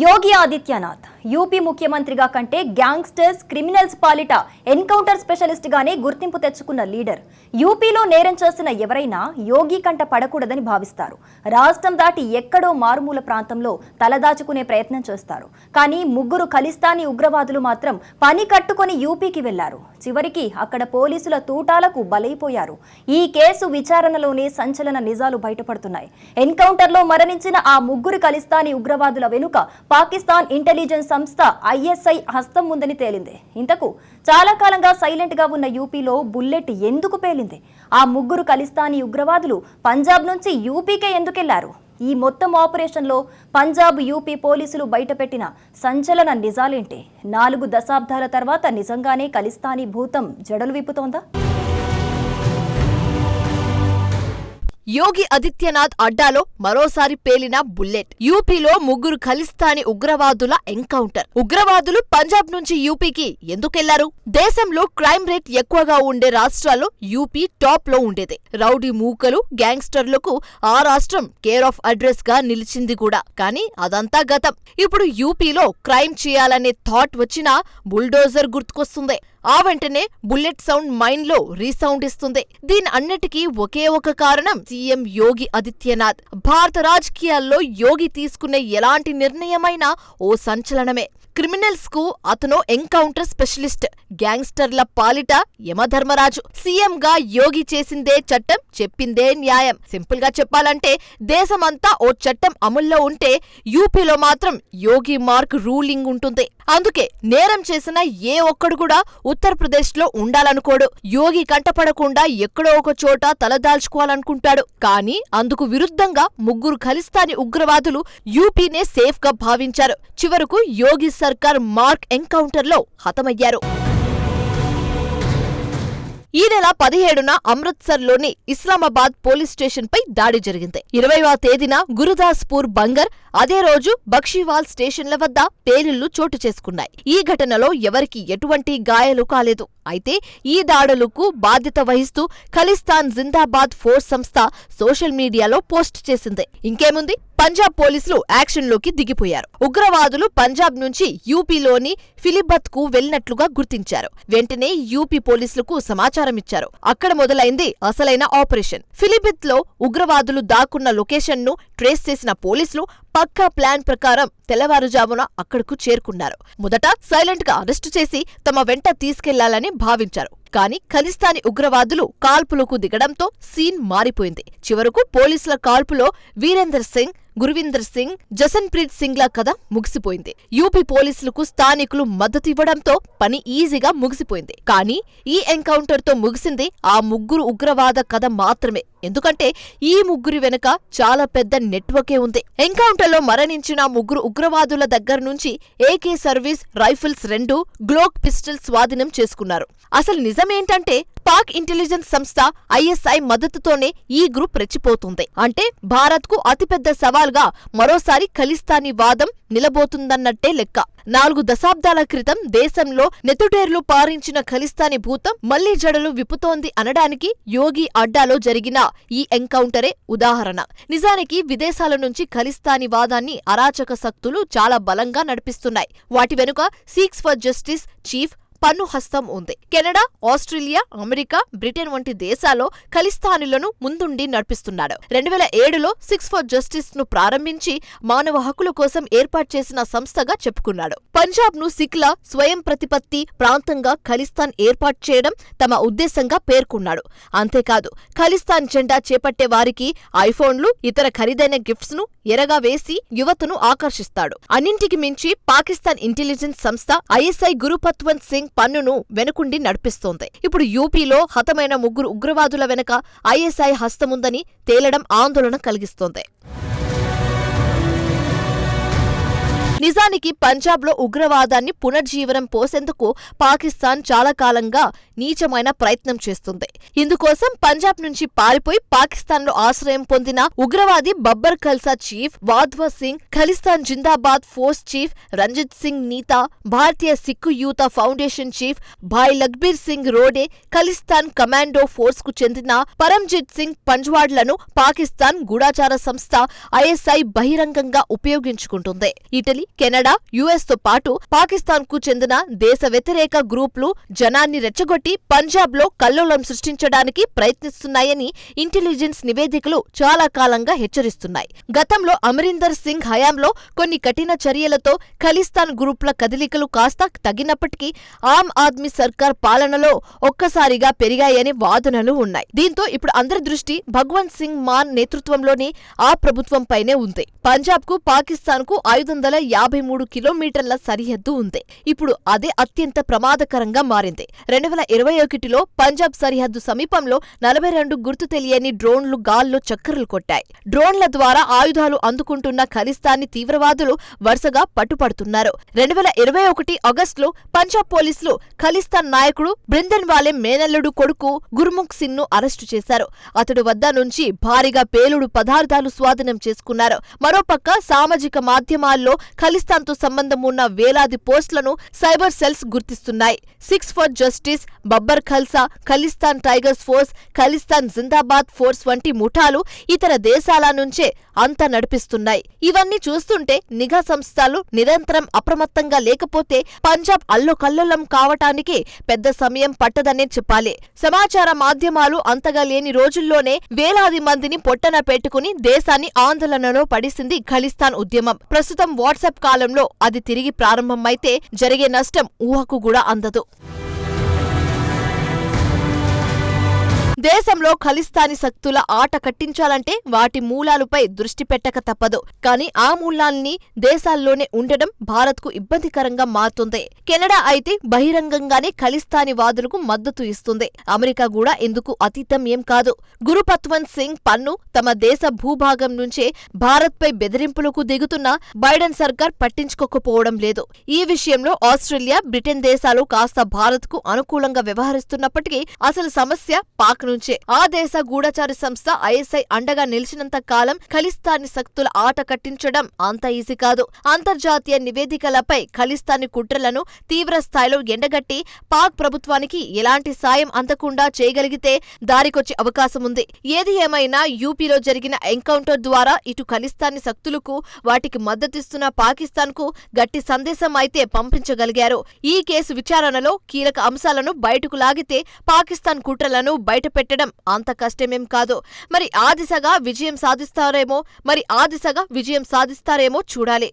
여기 어디뛰어나왔다? UP ముఖ్యమంత్రిగా కంటే gangsters criminals పాలిట ఎన్కౌంటర్ స్పెషలిస్ట్ గానే గుర్తింపు తెచ్చుకున్న లీడర్. యూపీలో నేరం చేసిన ఎవరైనా యోగి కంట పడకూడదని భావిస్తారు. రాష్ట్రం దాటి ఎక్కడో మారుమూల ప్రాంతంలో తలదాచుకునే ప్రయత్నం చేస్తారు. కానీ ముగ్గురు ఖలిస్తానీ ఉగ్రవాదులు మాత్రం పని కట్టుకొని యూపీకి వెళ్ళారు. చివరికి అక్కడ పోలీసుల తూటాలకు బలైపోయారు. ఈ కేసు విచారణలోనే సంచలన నిజాలు బయటపడుతున్నాయి. ఎన్కౌంటర్లో మరణించిన ఆ ముగ్గురు ఖలిస్తానీ ఉగ్రవాదుల వెనుక పాకిస్తాన్ ఇంటెలిజెన్స్ సంస్థ ఐఎస్ఐ హస్తం ఉందని తేలింది. ఇంతకు చాలా కాలంగా సైలెంట్గా ఉన్న యూపీలో బుల్లెట్ ఎందుకు పేలింది? ఆ ముగ్గురు ఖలిస్తానీ ఉగ్రవాదులు పంజాబ్ నుంచి యూపీకే ఎందుకెళ్ళారు? ఈ మొత్తం ఆపరేషన్లో పంజాబ్ యూపీ పోలీసులు బయటపెట్టిన సంచలన నిజాలేంటి? నాలుగు దశాబ్దాల తర్వాత నిజంగానే ఖలిస్తానీ భూతం జడలు విప్పుతోందా? యోగి ఆదిత్యనాథ్ అడ్డాలో మరోసారి పేలిన బుల్లెట్. యూపీలో ముగ్గురు ఖలిస్తానీ ఉగ్రవాదుల ఎన్కౌంటర్. ఉగ్రవాదులు పంజాబ్ నుంచి యూపీకి ఎందుకెళ్ళారు? దేశంలో క్రైమ్ రేట్ ఎక్కువగా ఉండే రాష్ట్రాల్లో యూపీ టాప్లో ఉండేది. రౌడీ మూకలు గ్యాంగ్స్టర్లకు ఆ రాష్ట్రం కేర్ ఆఫ్ అడ్రస్గా నిలిచింది కూడా. కానీ అదంతా గతం. ఇప్పుడు యూపీలో క్రైమ్ చేయాలనే థాట్ వచ్చినా బుల్డోజర్ గుర్తుకొస్తుంది. ఆ వెంటనే బుల్లెట్ సౌండ్ మైండ్లో రీసౌండ్ ఇస్తుంది. దీని అన్నిటికీ ఒకే ఒక కారణం సీఎం యోగి ఆదిత్యనాథ్. భారత రాజకీయాల్లో యోగి తీసుకునే ఎలాంటి నిర్ణయమైనా ఓ సంచలనమే. క్రిమినల్స్కు అతను ఎన్కౌంటర్ స్పెషలిస్ట్ గ్యాంగ్స్టర్ల పాలిట యమధర్మరాజు. సీఎం గా యోగి చేసిందే చట్టం చెప్పిందే న్యాయం. సింపుల్గా చెప్పాలంటే దేశమంతా ఓ చట్టం అమల్లో ఉంటే యూపీలో మాత్రం యోగి మార్క్ రూలింగ్ ఉంటుంది. అందుకే నేరం చేసిన ఏ ఒక్కడు కూడా ఉత్తరప్రదేశ్లో ఉండాలనుకోడు. యోగి కంటపడకుండా ఎక్కడో ఒక చోట తలదాల్చుకోవాలనుకుంటాడు. కానీ అందుకు విరుద్ధంగా ముగ్గురు ఖలిస్తానీ ఉగ్రవాదులు యూపీనే సేఫ్గా భావించారు. చివరకు యోగి సర్కార్ మార్క్ ఎన్కౌంటర్లో హతమయ్యారు. ఈ నెల పదిహేడున అమృత్సర్లోని ఇస్లామాబాద్ పోలీస్ స్టేషన్పై దాడి జరిగింది. ఇరవైవ తేదీన గురుదాస్పూర్ బంగర్ అదే రోజు బక్షీవాల్ స్టేషన్ల వద్ద పేలుళ్ళు చోటు చేసుకున్నాయి. ఈ ఘటనలో ఎవరికి ఎటువంటి గాయాలు కాలేదు. అయితే ఈ దాడులకు బాధ్యత వహిస్తూ ఖలిస్తాన్ జిందాబాద్ ఫోర్స్ సంస్థ సోషల్ మీడియాలో పోస్ట్ చేసింది. ఇంకేముంది? పంజాబ్ పోలీసులు యాక్షన్లోకి దిగిపోయారు. ఉగ్రవాదులు పంజాబ్ నుంచి యూపీలోని ఫిలిబత్కు వెళ్ళినట్లుగా గుర్తించారు. వెంటనే యూపీ పోలీసులకు సమాచారం ఇచ్చారు. అక్కడ మొదలైంది అసలైన ఆపరేషన్. ఫిలిబిత్లో ఉగ్రవాదులు దాక్కున్న లొకేషన్ను ట్రేస్ చేసిన పోలీసులు పక్కా ప్లాన్ ప్రకారం తెల్లవారుజామున అక్కడకు చేరుకున్నారు. మొదట సైలెంట్గా అరెస్టు చేసి తమ వెంట తీసుకెళ్ళాలని భావించారు. కానీ ఖలిస్తానీ ఉగ్రవాదులు కాల్పులకు దిగడంతో సీన్ మారిపోయింది. చివరకు పోలీసుల కాల్పులో వీరేందర్ సింగ్ గురువిందర్ సింగ్ జసన్ప్రీత్ సింగ్ల కథ ముగిసిపోయింది. యూపీ పోలీసులకు స్థానికులు మద్దతివ్వడంతో పని ఈజీగా ముగిసిపోయింది. కానీ ఈ ఎన్కౌంటర్తో ముగిసింది ఆ ముగ్గురు ఉగ్రవాద కథ మాత్రమే. ఎందుకంటే ఈ ముగ్గురి వెనుక చాలా పెద్ద నెట్వర్కే ఉంది. ఎన్కౌంటర్లో మరణించిన ముగ్గురు ఉగ్రవాదుల దగ్గర నుంచి ఏకే సర్వీస్ రైఫిల్స్ రెండు గ్లోక్ పిస్టల్ స్వాధీనం చేసుకున్నారు. అసలు నిజమేంటంటే పాక్ ఇంటెలిజెన్స్ సంస్థ ఐఎస్ఐ మద్దతుతోనే ఈ గ్రూప్ రెచ్చిపోతుంది. అంటే భారత్కు అతిపెద్ద సవాల్గా మరోసారి ఖలిస్తానీ వాదం నిలబోతుందన్నట్టే లెక్క. నాలుగు దశాబ్దాల క్రితం దేశంలో నెతుటేర్లు పారించిన ఖలిస్తానీ భూతం మళ్ళీ జడలు విప్పుతోంది అనడానికి యోగి అడ్డాలో జరిగిన ఈ ఎన్కౌంటరే ఉదాహరణ. నిజానికి విదేశాల నుంచి ఖలిస్తానీ వాదాన్ని అరాచక శక్తులు చాలా బలంగా నడిపిస్తున్నాయి. వాటి వెనుక సీక్స్ ఫర్ జస్టిస్ చీఫ్ పన్ను హస్తం ఉంది. కెనడా ఆస్ట్రేలియా అమెరికా బ్రిటన్ వంటి దేశాల్లో ఖలిస్తానులను ముందుండి నడిపిస్తున్నాడు రెండు వేల ఏడులో సిక్స్ ఫర్ జస్టిస్ను ప్రారంభించి మానవ హక్కుల కోసం ఏర్పాటు చేసిన సంస్థగా చెప్పుకున్నాడు. పంజాబ్ను సిఖ్ల స్వయం ప్రతిపత్తి ప్రాంతంగా ఖలిస్తాన్ ఏర్పాటు చేయడం తమ ఉద్దేశంగా పేర్కొన్నాడు. అంతేకాదు ఖలిస్తాన్ జెండా చేపట్టే వారికి ఐఫోన్లు ఇతర ఖరీదైన గిఫ్ట్స్ను ఎరగా వేసి యువతను ఆకర్షిస్తాడు. అన్నింటికి మించి పాకిస్తాన్ ఇంటెలిజెన్స్ సంస్థ ఐఎస్ఐ గురుపత్వంత్ సింగ్ పన్నును వెనుకుండి నడిపిస్తోంది. ఇప్పుడు యూపీలో హతమైన ముగ్గురు ఉగ్రవాదుల వెనక ఐఎస్ఐ హస్తముందని తేలడం ఆందోళన కలిగిస్తోంది. నిజానికి పంజాబ్లో ఉగ్రవాదాన్ని పునర్జీవనం పోసేందుకు పాకిస్తాన్ చాలా కాలంగా నీచమైన ప్రయత్నం చేస్తుంది. ఇందుకోసం పంజాబ్ నుంచి పారిపోయి పాకిస్తాన్లో ఆశ్రయం పొందిన ఉగ్రవాది Babbar Khalsa chief Wadhwa Singh Khalistan Zindabad force chief Ranjit Singh Neeta Bharatiya Sikh youth foundation chief Bhai Lakhbir Singh Rode Khalistan commando ఫోర్స్కు చెందిన పరంజిత్ సింగ్ పంజ్వాడ్లను పాకిస్తాన్ గూఢాచార సంస్థ ఐఎస్ఐ బహిరంగంగా ఉపయోగించుకుంటుంది. ఇటలీ కెనడా యుఎస్తో పాటు పాకిస్తాన్కు చెందిన దేశ వ్యతిరేక గ్రూప్లు జనాన్ని రెచ్చగొట్టి పంజాబ్లో కల్లోలం సృష్టించడానికి ప్రయత్నిస్తున్నాయని ఇంటెలిజెన్స్ నివేదికలు చాలా కాలంగా హెచ్చరిస్తున్నాయి. గతంలో అమరీందర్ సింగ్ హయాంలో కొన్ని కఠిన చర్యలతో ఖలిస్తాన్ గ్రూప్ల కదలికలు కాస్త తగినప్పటికీ ఆమ్ ఆద్మీ సర్కార్ పాలనలో ఒక్కసారిగా పెరిగాయని వాదనలు ఉన్నాయి. దీంతో ఇప్పుడు అందరి దృష్టి భగవంత్ సింగ్ మాన్ నేతృత్వంలోని ఆ ప్రభుత్వంపైనే ఉంది. పంజాబ్కు పాకిస్తాన్కు ఐదు వందల యాభై మూడు కిలోమీటర్ల సరిహద్దు ఉంది. ఇప్పుడు అదే అత్యంత ప్రమాదకరంగా మారింది. రెండు వేల ఇరవై ఒకటిలో పంజాబ్ సరిహద్దు సమీపంలో నలభై రెండు గుర్తు తెలియని డ్రోన్లు గాల్లో చక్కర్లు కొట్టాయి. డ్రోన్ల ద్వారా ఆయుధాలు అందుకుంటున్న ఖలిస్తానీ తీవ్రవాదులు వరుసగా పట్టుపడుతున్నారు. రెండు వేల ఇరవై ఒకటి ఆగస్టులో పంజాబ్ పోలీసులు ఖలిస్తాన్ నాయకుడు బృందన్ వాలే మేనల్లుడు కొడుకు గుర్ముఖ్ సింగ్ను అరెస్టు చేశారు. అతడి వద్ద నుంచి భారీగా పేలుడు పదార్థాలు స్వాధీనం చేసుకున్నారు. మరోపక్క సామాజిక మాధ్యమాల్లో ఖలిస్తాన్తో సంబంధం ఉన్న వేలాది పోస్టులను cyber cells గుర్తిస్తున్నాయి. Sikhs for justice Babbar Khalsa Khalistan tigers force Khalistan Zindabad force వంటి ముఠాలు ఇతర దేశాల నుంచే అంతా నడిపిస్తున్నాయి. ఇవన్నీ చూస్తుంటే నిఘా సంస్థలు నిరంతరం అప్రమత్తంగా లేకపోతే పంజాబ్ అల్లోకల్లోలం కావటానికి పెద్ద సమయం పట్టదనే చెప్పాలి. సమాచార మాధ్యమాలు అంతగా లేని రోజుల్లోనే వేలాది మందిని పొట్టన పెట్టుకుని దేశాన్ని ఆందోళనలో పడిసింది ఖలిస్తాన్ ఉద్యమం. ప్రస్తుతం వాట్సాప్ కాలంలో అది తిరిగి ప్రారంభమైతే జరిగే నష్టం ఊహకు కూడా అందదు. దేశంలో ఖలిస్తానీ శక్తుల ఆట కట్టించాలంటే వాటి మూలాలపై దృష్టి పెట్టక తప్పదు. కానీ ఆ మూలాన్ని దేశాల్లోనే ఉండడం భారత్కు ఇబ్బందికరంగా మారుతుంది. కెనడా అయితే బహిరంగంగానే ఖలిస్తానీ వాదులకు మద్దతు ఇస్తుంది. అమెరికా కూడా ఇందుకు అతీతం ఏం కాదు. గురుపత్వంత్ సింగ్ పన్ను తమ దేశ భూభాగం నుంచే భారత్పై బెదిరింపులకు దిగుతున్న బైడెన్ సర్కార్ పట్టించుకోకపోవడం లేదు. ఈ విషయంలో ఆస్ట్రేలియా బ్రిటన్ దేశాలు కాస్త భారత్కు అనుకూలంగా వ్యవహరిస్తున్నప్పటికీ అసలు సమస్య పాక్ నుంచే ఆ దేశ గూఢచారి సంస్థ ఐఎస్ఐ అండగా నిలిచినంత కాలం ఖలిస్తానీ శక్తుల ఆట కట్టించడం అంత ఈజీ కాదు. అంతర్జాతీయ నివేదికలపై ఖలిస్తానీ కుట్రలను తీవ్ర స్థాయిలో ఎండగట్టి పాక్ ప్రభుత్వానికి ఎలాంటి సాయం అందకుండా చేయగలిగితే దారికొచ్చే అవకాశం ఉంది. ఏది ఏమైనా యూపీలో జరిగిన ఎన్కౌంటర్ ద్వారా ఇటు ఖలిస్తానీ శక్తులకు వాటికి మద్దతిస్తున్న పాకిస్తాన్కు గట్టి సందేశం అయితే పంపించగలిగారు. ఈ కేసు విచారణలో కీలక అంశాలను బయటకు లాగితే పాకిస్తాన్ కుట్రలను పెట్టడం అంత కష్టమేం కాదు. మరి ఆ దిశగా విజయం సాధిస్తారేమో మరి ఆ దిశగా విజయం సాధిస్తారేమో చూడాలి.